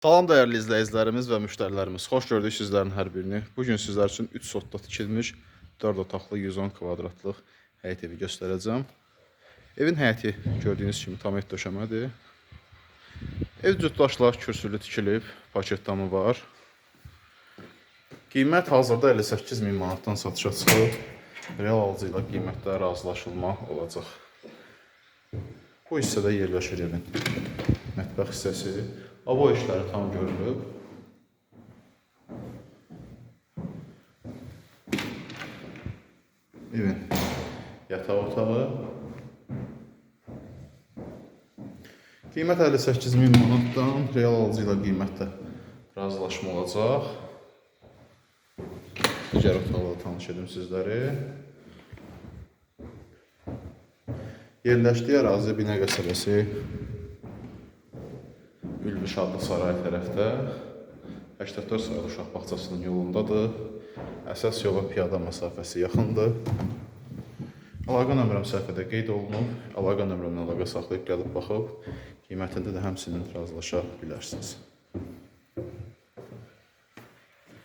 Salam dəyərli izləyicilərimiz və müştərilərimiz. Xoş gördük sizlərin hər birini. Bu gün sizlər üçün 3 sotda tikilmiş 4 otaqlı 110 kvadratlıq həyət evi göstərəcəm. Evin həyəti gördüyünüz kimi tam et döşəmədir. Ev cütdaşlar kürsülü tikilib, paket damı var. Qiymət hazırda 58 min manatdan satışa çıxıb. Real alıcı ilə qiymətdə razılaşılma olacaq. Bu hissədə yerləşir evin mətbəx hissəsi. Avo işləri tam görülüb. Evin yataq otağı. Qiymət 58 min manatdan real alıcı ilə qiymətdə razılaşma olacaq. Digər otaqla tanış edim sizləri. Yerləşdiyi ərazi Binə qəsəbəsi Ülvi Şadlıq Sarayı tərəfdə 84 sayılı uşaq bağçasının yolundadır. Əsas yola piyada məsafəsi yaxındır. Əlaqə nömrəm səhifədə qeyd olunub. Əlaqə nömrəmlə əlaqə saxlayıb gəlib baxıb qiymətində də həmçinin razılaşa bilərsiniz.